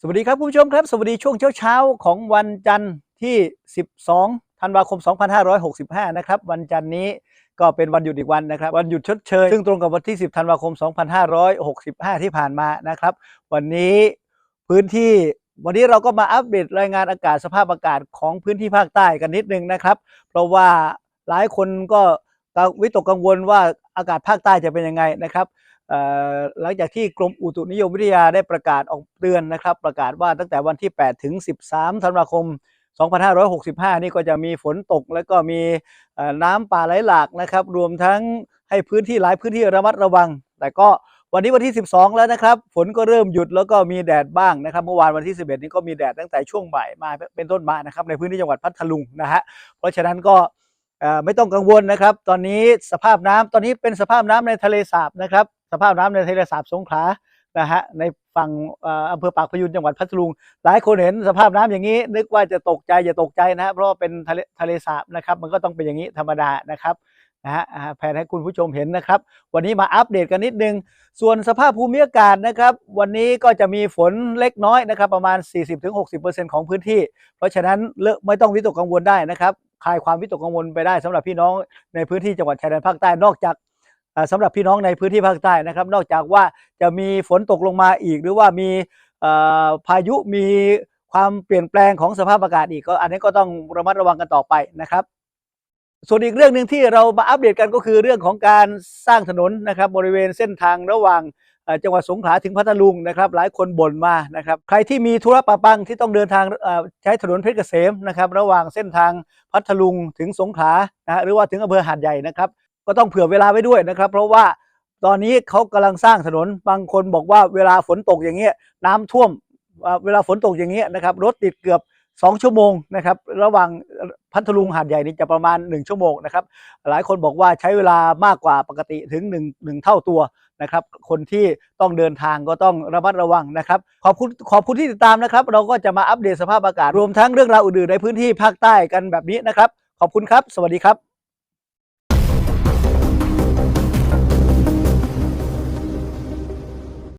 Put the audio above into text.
สวัสดีครับคุณผู้ชมครับ สวัสดีช่วงเช้าๆของวันจันทร์ที่ 12 ธันวาคม 2565 นะครับ วันจันทร์นี้ก็เป็นวันหยุดอีกวันนะครับ วันหยุดชดเชย ซึ่งตรงกับวันที่ 10 ธันวาคม 2565 ที่ผ่านมานะครับ วันนี้พื้นที่วันนี้เราก็มาอัปเดตรายงานอากาศสภาพอากาศของพื้นที่ภาคใต้กันนิดนึงนะครับ เพราะว่าหลายคนก็วิตกกังวลว่าอากาศภาคใต้จะเป็นยังไงนะครับ หลังจากที่กรมอุตุนิยมวิทยาได้ประกาศออกเตือนนะครับ ประกาศว่าตั้งแต่วันที่ 8 ถึง 13 ธันวาคม 2565 นี่ก็จะมีฝนตก แล้วก็มีน้ำป่าไหลหลากนะครับ รวมทั้งให้พื้นที่หลายพื้นที่ระมัดระวัง แต่ก็วันนี้วันที่ 12 แล้วนะครับ ฝนก็เริ่มหยุดแล้วก็มีแดดบ้างนะครับ เมื่อวานวันที่ 11 นี้ก็มีแดดตั้งแต่ช่วงบ่ายมาเป็นต้นมานะครับ ในพื้นที่จังหวัดพัทลุงนะฮะ เพราะฉะนั้นก็ไม่ต้องกังวลนะครับ ตอนนี้สภาพน้ำตอนนี้เป็นสภาพน้ำในทะเลสาบนะครับ สภาพน้ำในทะเลสาบสงขลานะฮะในฝั่งอำเภอปากพยูนจังหวัดพัทลุง หลายคนเห็นสภาพน้ำอย่างนี้ นึกว่าจะตกใจอย่าตกใจนะเพราะเป็นทะเลทะเลสาบนะครับ มันก็ต้องเป็นอย่างนี้ธรรมดานะครับนะฮะแผนให้คุณผู้ชมเห็นนะครับ วันนี้มาอัปเดตกันนิดนึง ส่วนสภาพภูมิอากาศนะครับ วันนี้ก็จะมีฝนเล็กน้อยนะครับ ประมาณ 40-60%ของพื้นที่ เพราะฉะนั้นเลอะไม่ต้องวิตกกังวลได้นะครับคลายความวิตกกังวลไปได้สำหรับพี่น้องในพื้นที่จังหวัดชายแดนภาคใต้นอกจาก สำหรับพี่น้องในพื้นที่ภาคใต้นะครับ นอกจากว่าจะมีฝนตกลงมาอีก หรือว่ามีพายุมีความเปลี่ยนแปลงของสภาพอากาศอีกก็อันนี้ก็ต้องระมัดระวังกันต่อไปนะครับ ส่วนอีกเรื่องหนึ่งที่เรามาอัปเดตกันก็คือเรื่องของการสร้างถนนนะครับ บริเวณเส้นทางระหว่างจังหวัดสงขลาถึงพัทลุงนะครับหลายคนบ่นมานะครับใครที่มีธุระปะปังที่ต้องเดินทางใช้ถนนเพชรเกษมนะครับระหว่างเส้นทางพัทลุงถึงสงขลานะหรือว่าถึงอำเภอหาดใหญ่นะครับ ก็ต้องเผื่อเวลาไว้ด้วยนะครับ เพราะว่าตอนนี้เขากำลังสร้างถนนบางคนบอกว่าเวลาฝนตกอย่างเงี้ยน้ำท่วมเอ่อเวลาฝนตกอย่างเงี้ยนะครับรถติดเกือบ 2 ชั่วโมงนะครับระหว่างพัทลุงหาดใหญ่นี่จะประมาณ 1 ชั่วโมงนะครับหลายคนบอกว่าใช้เวลามากกว่าปกติถึง1 1เท่าตัวนะครับคนที่ต้องเดินทางก็ต้องระมัดระวังนะครับขอบคุณขอบคุณที่ติดตามนะครับ เราก็จะมาอัปเดตสภาพอากาศรวมทั้งเรื่องราวอื่นๆในพื้นที่ภาคใต้กันแบบนี้นะครับ ขอบคุณครับ สวัสดีครับ